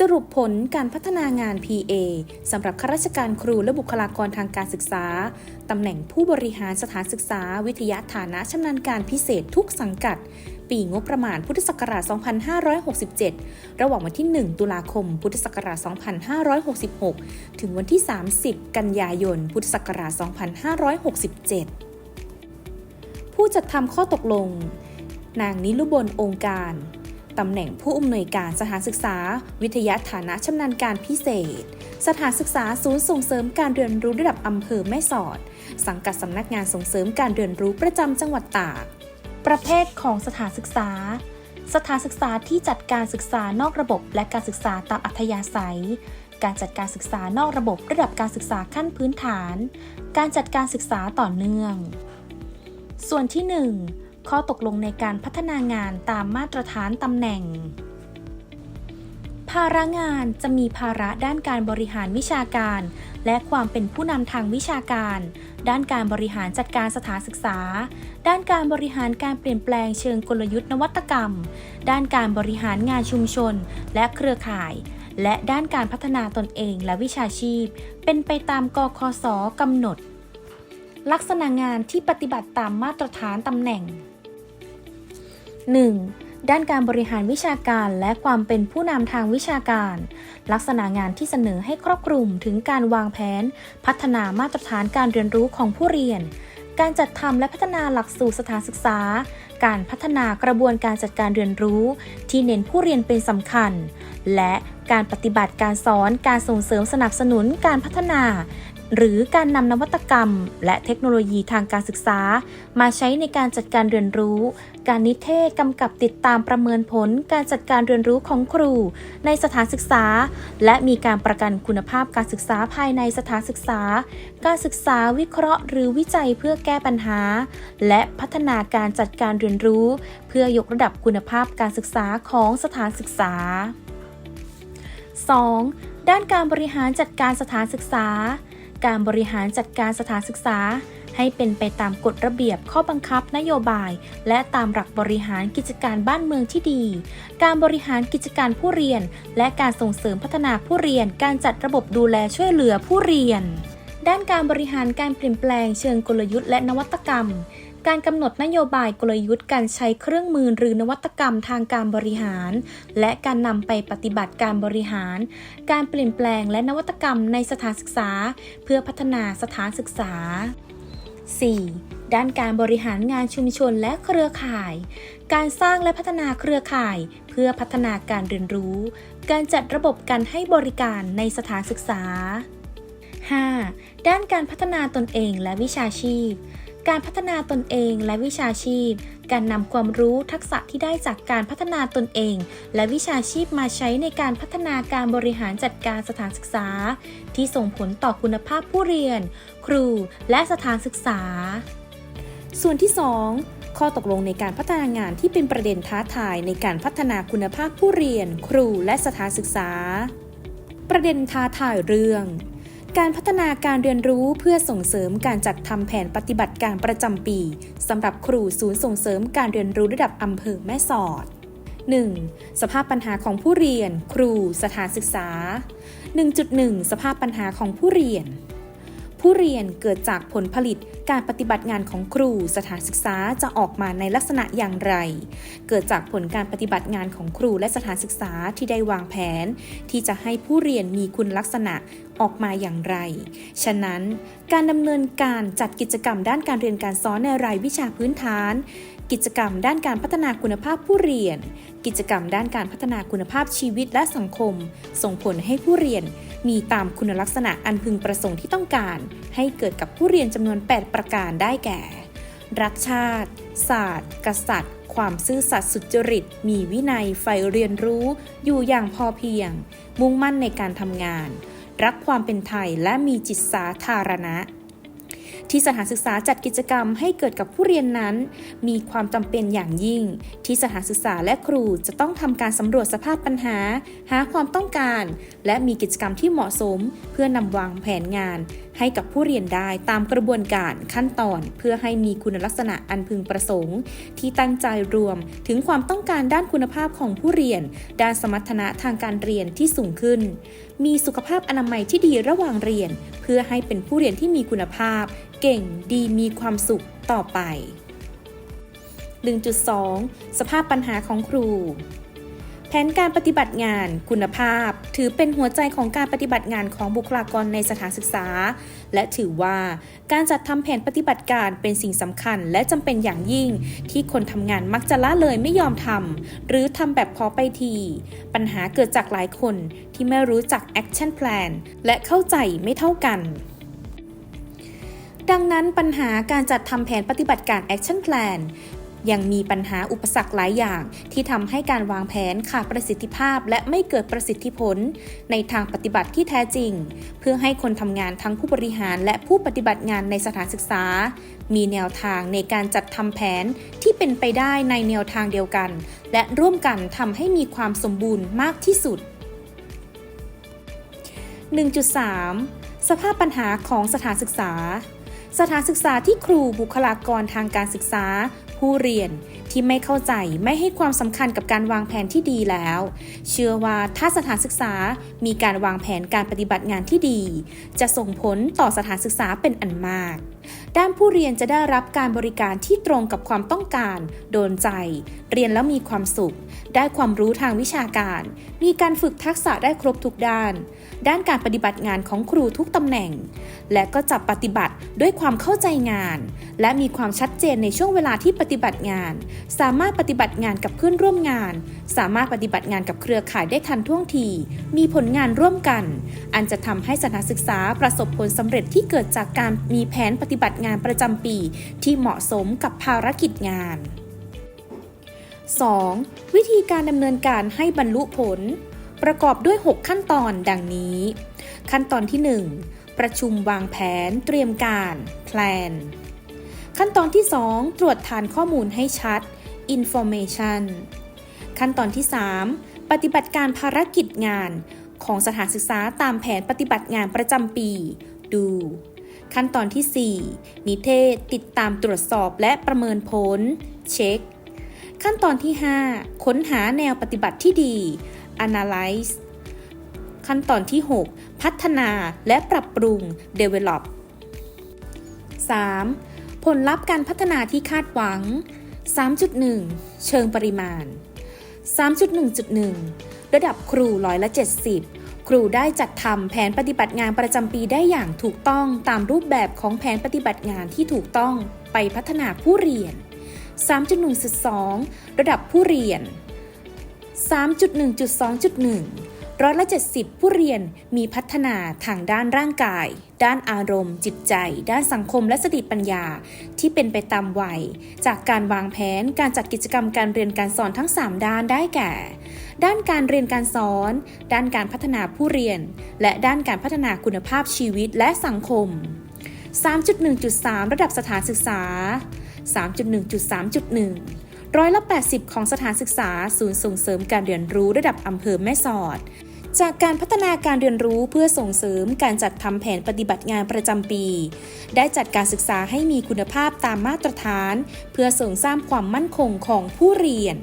สรุปผลการพัฒนางาน PA สำหรับข้าราชการครูและบุคลากรทางการศึกษา ตำแหน่งผู้บริหารสถานศึกษา วิทยาฐานะชำนาญการพิเศษทุกสังกัด ปีงบประมาณพุทธศักราช 2567 ระหว่างวันที่ 1 ตุลาคม พุทธศักราช 2566 ถึงวันที่ 30 กันยายน พุทธศักราช 2567 ผู้จัดทำข้อตกลง นางนิลุบลองค์การ ตำแหน่งผู้อำนวยการสถานศึกษา วิทยาฐานะชำนาญการพิเศษ สถานศึกษาศูนย์ส่งเสริมการเรียนรู้ระดับอำเภอแม่สอด สังกัดสำนักงานส่งเสริมการเรียนรู้ประจำจังหวัดตาก ประเภทของสถานศึกษา สถานศึกษาที่จัดการศึกษานอกระบบและการศึกษาตามอัธยาศัย การจัดการศึกษานอกระบบระดับการศึกษาขั้นพื้นฐาน การจัดการศึกษาต่อเนื่อง ส่วนที่ 1 ข้อตกลงในการพัฒนางานตามมาตรฐานตำแหน่ง ภาระงานจะมีภาระด้านการบริหารวิชาการ และความเป็นผู้นำทางวิชาการ ด้านการบริหารจัดการสถานศึกษา ด้านการบริหารการเปลี่ยนแปลงเชิงกลยุทธ์นวัตกรรม ด้านการบริหารงานชุมชน และเครือข่าย และด้านการพัฒนาตนเองและวิชาชีพ เป็นไปตามกคสกำหนดลักษณะงานที่ปฏิบัติตามมาตรฐานตำแหน่ง 1. ด้านการบริหารวิชาการและความเป็นผู้นำทางวิชาการ ลักษณะงานที่เสนอให้ครอบคลุมถึงการวางแผน พัฒนามาตรฐานการเรียนรู้ของผู้เรียน การจัดทำและพัฒนาหลักสูตรสถานศึกษา การพัฒนากระบวนการจัดการเรียนรู้ ที่เน้นผู้เรียนเป็นสำคัญ และการปฏิบัติการสอนการส่งเสริมสนับสนุนการพัฒนา หรือการนำนวัตกรรม และเทคโนโลยีทางการศึกษา มาใช้ในการจัดการเรียนรู้ การนิเทศกำกับติดตามประเมินผล การจัดการเรียนรู้ของครู ในสถานศึกษา และมีการประกันคุณภาพการศึกษาภายในสถานศึกษา การศึกษาวิเคราะห์ หรือวิจัยเพื่อแก้ปัญหา และพัฒนาการจัดการเรียนรู้ เพื่อยกระดับคุณภาพการศึกษาของสถานศึกษา 2. ด้านการบริหารจัดการสถานศึกษา การบริหารจัดการสถานศึกษา ให้เป็นไปตามกฎระเบียบข้อบังคับนโยบาย และตามหลักบริหารกิจการบ้านเมืองที่ดี การบริหารกิจการผู้เรียน และการส่งเสริมพัฒนาผู้เรียน การจัดระบบดูแลช่วยเหลือผู้เรียน ด้านการบริหารการเปลี่ยนแปลงเชิงกลยุทธ์และนวัตกรรม การกำหนดนโยบายกลยุทธ์การใช้เครื่องมือหรือนวัตกรรมทางการบริหาร และการนำไปปฏิบัติการบริหาร การเปลี่ยนแปลงและนวัตกรรมในสถานศึกษา เพื่อพัฒนาสถานศึกษา 4. ด้านการบริหารงานชุมชนและเครือข่าย การสร้างและพัฒนาเครือข่าย เพื่อพัฒนาการเรียนรู้ การจัดระบบการให้บริการในสถานศึกษา 5. ด้านการพัฒนาตนเองและวิชาชีพ การพัฒนาตนเองและวิชาชีพ การนำความรู้ทักษะที่ได้จากการพัฒนาตนเอง และวิชาชีพมาใช้ในการพัฒนาการบริหารจัดการสถานศึกษา ที่ส่งผลต่อคุณภาพผู้เรียน ครูและสถานศึกษา ส่วนที่ 2 ข้อตกลงในการพัฒนางานที่เป็นประเด็นท้าทายในการพัฒนาคุณภาพผู้เรียน ครูและสถานศึกษา ประเด็นท้าทายเรื่อง การพัฒนาการเรียนรู้เพื่อส่งเสริมการจัดทำแผนปฏิบัติการประจำปีสำหรับครูศูนย์ส่งเสริมการเรียนรู้ระดับอำเภอแม่สอด 1. สภาพปัญหาของผู้เรียน ครู สถานศึกษา 1.1 สภาพปัญหาของผู้เรียน ผู้เรียนเกิดจากผลผลิตการปฏิบัติงานของครูสถานศึกษาจะออกมาในลักษณะอย่างไร เกิดจากผลการปฏิบัติงานของครูและสถานศึกษาที่ได้วางแผน ที่จะให้ผู้เรียนมีคุณลักษณะออกมาอย่างไร ฉะนั้น การดำเนินการจัดกิจกรรมด้านการเรียนการสอนในรายวิชาพื้นฐาน กิจกรรมด้านการพัฒนาคุณภาพผู้เรียน กิจกรรมด้านการพัฒนาคุณภาพชีวิตและสังคม ส่งผลให้ผู้เรียนมีตามคุณลักษณะอันพึงประสงค์ที่ต้องการ ให้เกิดกับผู้เรียนจำนวน 8 ประการได้แก่ รักชาติ ศาสตร์ กษัตริย์ ความซื่อสัตย์สุจริต มีวินัยใฝ่เรียนรู้ อยู่อย่างพอเพียง มุ่งมั่นในการทำงาน รักความเป็นไทยและมีจิตสาธารณะ ที่สถานศึกษาจัดกิจกรรมให้เกิดกับผู้เรียนนั้น มีความจำเป็นอย่างยิ่ง ที่สถานศึกษาและครูจะต้องทำการสำรวจสภาพปัญหา หาความต้องการ และมีกิจกรรมที่เหมาะสม เพื่อนำวางแผนงานให้กับผู้เรียนได้ตามกระบวนการขั้นตอนเพื่อให้มีคุณลักษณะอันพึงประสงค์ ที่ตั้งใจรวมถึงความต้องการด้านคุณภาพของผู้เรียน ด้านสมรรถนะทางการเรียนที่สูงขึ้น มีสุขภาพอนามัยที่ดีระหว่างเรียน เพื่อให้เป็นผู้เรียนที่มีคุณภาพ เก่งดีมีความสุขต่อไป 1.2 สภาพปัญหาของครู ผนการปฏิบัติงานคุณภาพ ถือเป็นหัวใจของการปฏิบัติงานของบุคลากรในสถานศึกษา และถือว่าการจัดทำแผนปฏิบัติการเป็นสิ่งสำคัญและจำเป็นอย่างยิ่ง ที่คนทำงานมักจะละเลยไม่ยอมทำหรือทำแบบพอไปที ปัญหาเกิดจากหลายคนที่ไม่รู้จัก action plan และเข้าใจไม่เท่ากันดังนั้นปัญหาการจัดทำแผนปฏิบัติการ Action Plan ยังมีปัญหาอุปสรรคหลายอย่าง ที่ทำให้การวางแผนขาดประสิทธิภาพ และไม่เกิดประสิทธิผล ในทางปฏิบัติที่แท้จริง เพื่อให้คนทำงานทั้งผู้บริหาร และผู้ปฏิบัติงานในสถานศึกษา มีแนวทางในการจัดทำแผนที่เป็นไปได้ในแนวทางเดียวกัน และร่วมกันทำให้มีความสมบูรณ์มากที่สุด 1.3 สภาพปัญหาของสถานศึกษาสถานศึกษาที่ครูบุคลากรทางการศึกษา ผู้เรียนที่ไม่เข้าใจไม่ให้ความสำคัญกับการวางแผนที่ดีแล้ว เชื่อว่าถ้าสถานศึกษามีการวางแผนการปฏิบัติงานที่ดี จะส่งผลต่อสถานศึกษาเป็นอันมาก ด้านผู้เรียนจะได้รับการบริการที่ตรงกับความต้องการ โดนใจ เรียนแล้วมีความสุข ได้ความรู้ทางวิชาการ มีการฝึกทักษะได้ครบทุกด้าน ด้านการปฏิบัติงานของครูทุกตำแหน่ง และก็จะปฏิบัติด้วยความเข้าใจงาน และมีความชัดเจนในช่วงเวลาที่ปฏิบัติงาน สามารถปฏิบัติงานกับเพื่อนร่วมงาน สามารถปฏิบัติงานกับเครือข่ายได้ทันท่วงที มีผลงานร่วมกัน อันจะทำให้สถานศึกษาประสบผลสำเร็จที่เกิดจากการมีแผนปฏิบัติงานประจำปี ที่เหมาะสมกับภารกิจงาน 2. วิธีการดำเนินการให้บรรลุผล ประกอบด้วย 6 ขั้นตอนดังนี้ ขั้นตอนที่ 1 ประชุมวางแผน เตรียมการ plan ขั้นตอนที่ 2 ตรวจทานข้อมูลให้ชัด information ขั้นตอนที่ 3 ปฏิบัติการภารกิจงานของสถานศึกษาตามแผนปฏิบัติงานประจำปี ดู ขั้นตอนที่ 4 นิเทศติดตามตรวจสอบและประเมินผล เช็ค ขั้นตอนที่ 5 ค้นหาแนวปฏิบัติที่ดี analyze ขั้นตอนที่ 6 พัฒนาและปรับปรุง develop 3. ผลลัพธ์การพัฒนาที่คาดหวัง 3.1 เชิงปริมาณ 3.1.1 ระดับครูร้อยละ 70 ครูได้จัดทำแผนปฏิบัติงานประจำปีได้อย่างถูกต้องตามรูปแบบของแผนปฏิบัติงานที่ถูกต้องไปพัฒนาผู้เรียน 3.1.2 ระดับผู้เรียน 3.1.2.1 ร้อยละ70 ผู้เรียนมีพัฒนาทางด้านร่างกาย ด้านอารมณ์ จิตใจ ด้านสังคมและสติปัญญา ที่เป็นไปตามวัย จากการวางแผนการจัดกิจกรรมการเรียนการสอนทั้ง 3 ด้านได้แก่ ด้านการเรียนการสอน ด้านการพัฒนาผู้เรียน และด้านการพัฒนาคุณภาพชีวิตและสังคม 3.1.3 ระดับสถานศึกษา 3.1.3.1 ร้อยละ 80 ของสถานศึกษา ศูนย์ส่งเสริมการเรียนรู้ระดับอำเภอแม่สอด จากการพัฒนาการเรียนรู้เพื่อส่งเสริมการจัดทำแผนปฏิบัติงานประจำปี ได้จัดการศึกษาให้มีคุณภาพตามมาตรฐาน เพื่อสริมสร้างความมั่นคงของผู้เรียน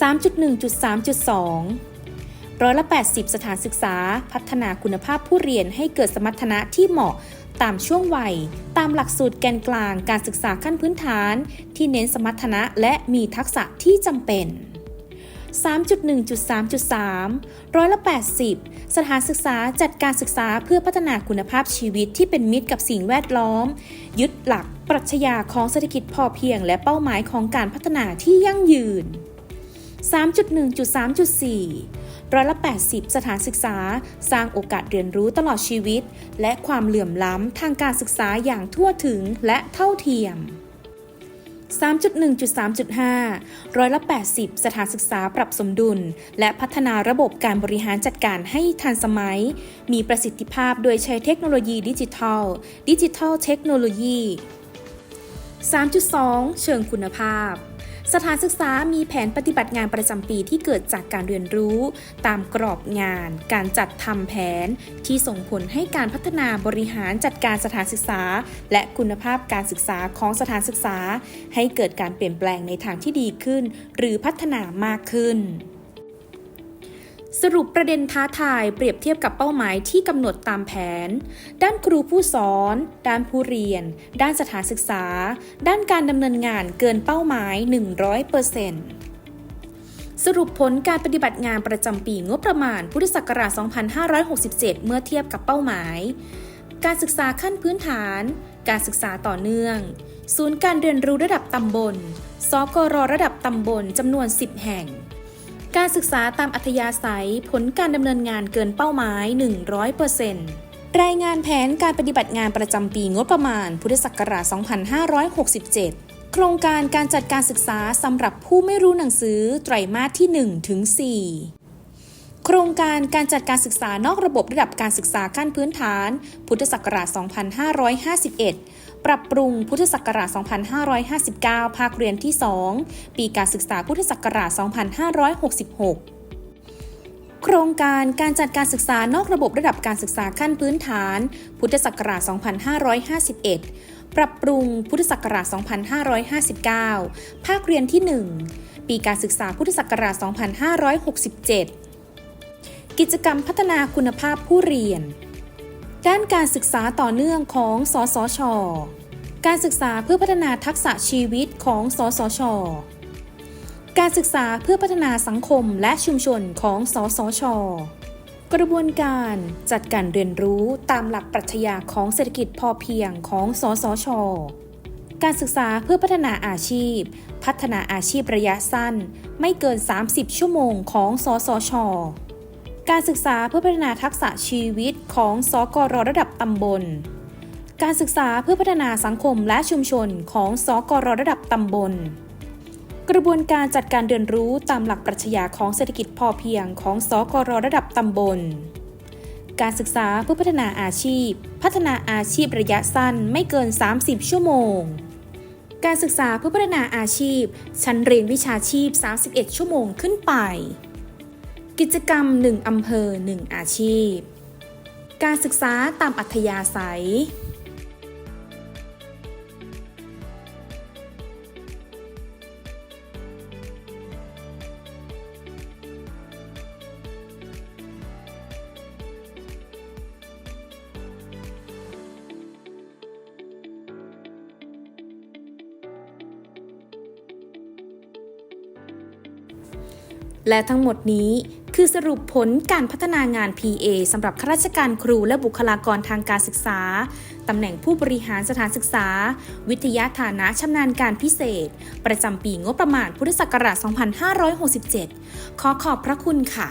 3.1.3.2ร้อยละ 80 สถานศึกษา พัฒนาคุณภาพผู้เรียนให้เกิดสมรรถนะที่เหมาะ ตามช่วงวัย ตามหลักสูตรแกนกลางการศึกษาขั้นพื้นฐาน ที่เน้นสมรรถนะและมีทักษะที่จำเป็น 3.1.3.3 ร้อยละ80 สถานศึกษาจัดการศึกษาเพื่อพัฒนาคุณภาพชีวิตที่เป็นมิตรกับสิ่งแวดล้อม ยึดหลักปรัชญาของเศรษฐกิจพอเพียง และเป้าหมายของการพัฒนาที่ยั่งยืน 3.1.3.4 ร้อยละ 80 สถานศึกษา สร้างโอกาสเรียนรู้ตลอดชีวิต และความเหลื่อมล้ำทางการศึกษาอย่างทั่วถึงและเท่าเทียม3.1.3.5 ร้อยละ 80 สถานศึกษาปรับสมดุล และพัฒนาระบบการบริหารจัดการให้ทันสมัย มีประสิทธิภาพโดยใช้เทคโนโลยีดิจิทัล ดิจิทัลเทคโนโลยี 3.2 เชิงคุณภาพ สถานศึกษามีแผนปฏิบัติงานประจำปีที่เกิดจากการเรียนรู้ ตามกรอบงาน การจัดทำแผน ที่ส่งผลให้การพัฒนาบริหารจัดการสถานศึกษา และคุณภาพการศึกษาของสถานศึกษา ให้เกิดการเปลี่ยนแปลงในทางที่ดีขึ้น หรือพัฒนามากขึ้น สรุปประเด็นท้าทายเปรียบเทียบกับเป้าหมายที่กำหนดตามแผน ด้านครูผู้สอน ด้านผู้เรียน ด้านสถานศึกษา ด้านการดำเนินงานเกินเป้าหมาย 100%สรุปผลการปฏิบัติงานประจำปีงบประมาณพุทธศักราช 2567 เมื่อเทียบกับเป้าหมาย การศึกษาขั้นพื้นฐาน การศึกษาต่อเนื่อง ศูนย์การเรียนรู้ระดับตำบล สกรระดับตำบลจำนวน 10 แห่ง การศึกษาตามอัธยาศัยผลการดำเนินงานเกินเป้าหมาย 100%รายงานแผนการปฏิบัติงานประจำปีงบประมาณ พุทธศักราช 2567 โครงการการจัดการศึกษาสำหรับผู้ไม่รู้หนังสือไตรมาสที่ 1 ถึง 4 โครงการการจัดการศึกษานอกระบบระดับการศึกษาขั้นพื้นฐาน พุทธศักราช 2551 ปรับปรุงพุทธศักราช 2559 ภาคเรียนที่ 2 ปีการศึกษาพุทธศักราช 2566โครงการการจัดการศึกษานอกระบบระดับการศึกษาขั้นพื้นฐาน พุทธศักราช 2551 ปรับปรุงพุทธศักราช 2559 ภาคเรียนที่ 1 ปีการศึกษาพุทธศักราช 2567 กิจกรรมพัฒนาคุณภาพผู้เรียน ด้านการศึกษาต่อเนื่องของสสช การศึกษาเพื่อพัฒนาทักษะชีวิตของสสช การศึกษาเพื่อพัฒนาสังคมและชุมชนของสสช กระบวนการจัดการเรียนรู้ตามหลักปรัชญาของเศรษฐกิจพอเพียงของสสช การศึกษาเพื่อพัฒนาอาชีพ พัฒนาอาชีพระยะสั้น ไม่เกิน 30 ชั่วโมงของสสช การศึกษาเพื่อพัฒนาทักษะชีวิตของสกรระดับตำบล การศึกษาเพื่อพัฒนาสังคมและชุมชนของสกรระดับตำบล กระบวนการจัดการเรียนรู้ตามหลักปรัชญาของเศรษฐกิจพอเพียงของสกรระดับตำบล การศึกษาเพื่อพัฒนาอาชีพ พัฒนาอาชีพระยะสั้นไม่เกิน 30 ชั่วโมง การศึกษาเพื่อพัฒนาอาชีพ ชั้นเรียนวิชาชีพ 31 ชั่วโมงขึ้นไป กิจกรรม 1 อำเภอ 1 อาชีพ การศึกษาตามอัธยาศัย และทั้งหมดนี้ คือสรุปผลการพัฒนางาน PA สำหรับข้าราชการครูและบุคลากรทางการศึกษา ตำแหน่งผู้บริหารสถานศึกษา วิทยาฐานะชำนาญการพิเศษ ประจำปีงบประมาณพุทธศักราช 2567 ขอขอบพระคุณค่ะ